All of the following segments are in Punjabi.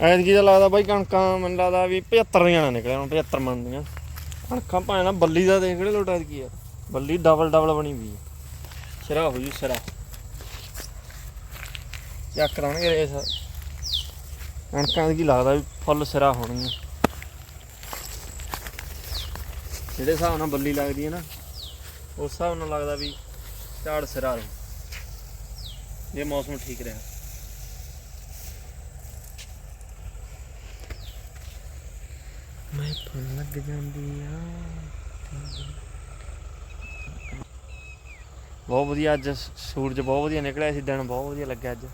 ਐਤਕੀ ਦਾ ਲੱਗਦਾ ਬਾਈ ਕਣਕਾਂ ਮੈਨੂੰ ਲੱਗਦਾ ਵੀ 75 ਦੀਆਂ ਨਾ ਨਿਕਲਿਆ ਹੁਣ 75 ਮਣ ਦੀਆਂ। ਕਣਕਾਂ ਭਾਵੇਂ ਨਾ ਬੱਲੀ ਦਾ ਦੇਖ ਕਿਹੜੇ ਲੋਟ ਐਤਕੀ ਯਾਰ। ਬੱਲੀ ਡਬਲ ਡਬਲ ਬਣੀ ਵੀ ਸਿਰਾ ਹੋ ਜੂ ਸਿਰਾ। ਚੱਕ ਕਰਾਉਣਗੇ ਰੇਸ। ਕਣਕਾਂ ਦੀ ਕੀ ਲੱਗਦਾ ਵੀ ਫੁੱਲ ਸਿਰਾ ਹੋਣਗੀਆਂ। ਜਿਹੜੇ ਹਿਸਾਬ ਨਾਲ ਬੱਲੀ ਲੱਗਦੀ ਹੈ ਨਾ, ਉਸ ਹਿਸਾਬ ਨਾਲ ਲੱਗਦਾ ਵੀ ਝਾੜ ਸਿਰਾ ਰਹੂ। ਜੇ ਮੌਸਮ ਠੀਕ ਰਿਹਾ। ਮੈਂ ਫੁੱਲ ਲੱਗ ਜਾਂਦੀ ਆ। ਬਹੁਤ ਵਧੀਆ ਅੱਜ ਸੂਰਜ ਬਹੁਤ ਵਧੀਆ ਨਿਕਲਿਆ ਸੀ, ਦਿਨ ਬਹੁਤ ਵਧੀਆ ਲੱਗਿਆ ਅੱਜ।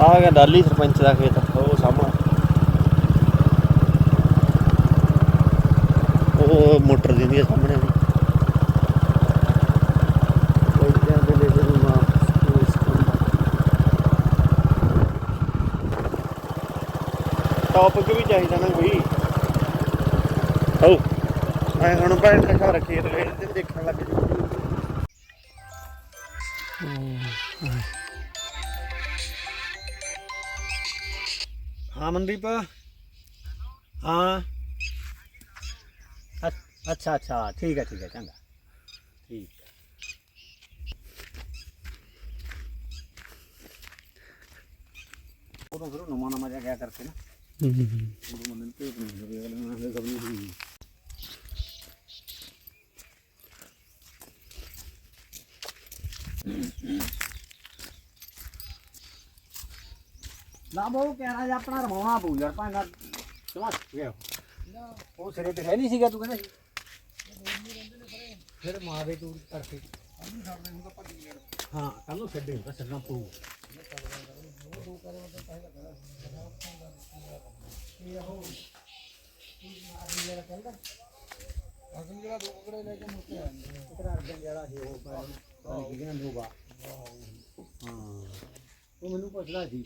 ਆ ਗਿਆ ਡਾਲੀ ਸਰਪੰਚ ਦਾ ਖੇਤ। ਉਹ ਸਾਹਮਣੇ। ਉਹ ਮੋਟਰ ਦਿੰਦੀ ਦੀ ਕੋਈ ਦੇ ਲੈ ਦੇ ਨਾ ਟੌਪਿਕ ਵੀ ਚਾਹੀਦਾ ਨਾ ਕੋਈ। ਹੋ ਮੈਂ ਹੁਣ ਬੈਠ ਕੇ ਘਰ ਖੇਤ ਵੇਖ ਤੇ ਦੇਖਣ ਲੱਗ ਜੂ ਹਾਂ ਮਨਦੀਪ। ਹਾਂ। ਅੱਛ- ਅੱਛਾ। ਠੀਕ ਹੈ ਠੀਕ ਹੈ ਚੰਗਾ। ਠੀਕ ਉਦੋਂ ਫਿਰ ਨਵਾਂ ਨਵਾਂ ਜਿਹਾ ਗਿਆ ਕਰਕੇ ਨਾ। ਨੂੰ ਬਹੁ ਕਹਿਣਾ ਜਾਂ ਆਪਣਾ ਰਮਾਉਣਾ ਪਊ ਯਾਰ ਭਾਂਗਾ ਸਮਝ ਗਿਆ ਉਹ ਸਿਰੇ ਤੇ ਹੈ ਨਹੀਂ ਸੀਗਾ ਤੂੰ ਕਹਿੰਦਾ ਸੀ। ਫਿਰ ਮਾਂ ਦੇ ਤੂੰ ਕਰਕੇ। ਹਾਂ ਕੱਲ ਨੂੰ ਛੱਡੇ ਹੁੰਦਾ ਛੱਡਣਾ ਪਊ। ਇਤਰਾ ਅਰਜਨ ਜਿਹੜਾ ਸੀ ਉਹ ਕਿਹਨਾਂ ਬਾ ਹਾਂ ਉਹ ਮੈਨੂੰ ਪੁੱਛਦਾ ਸੀ।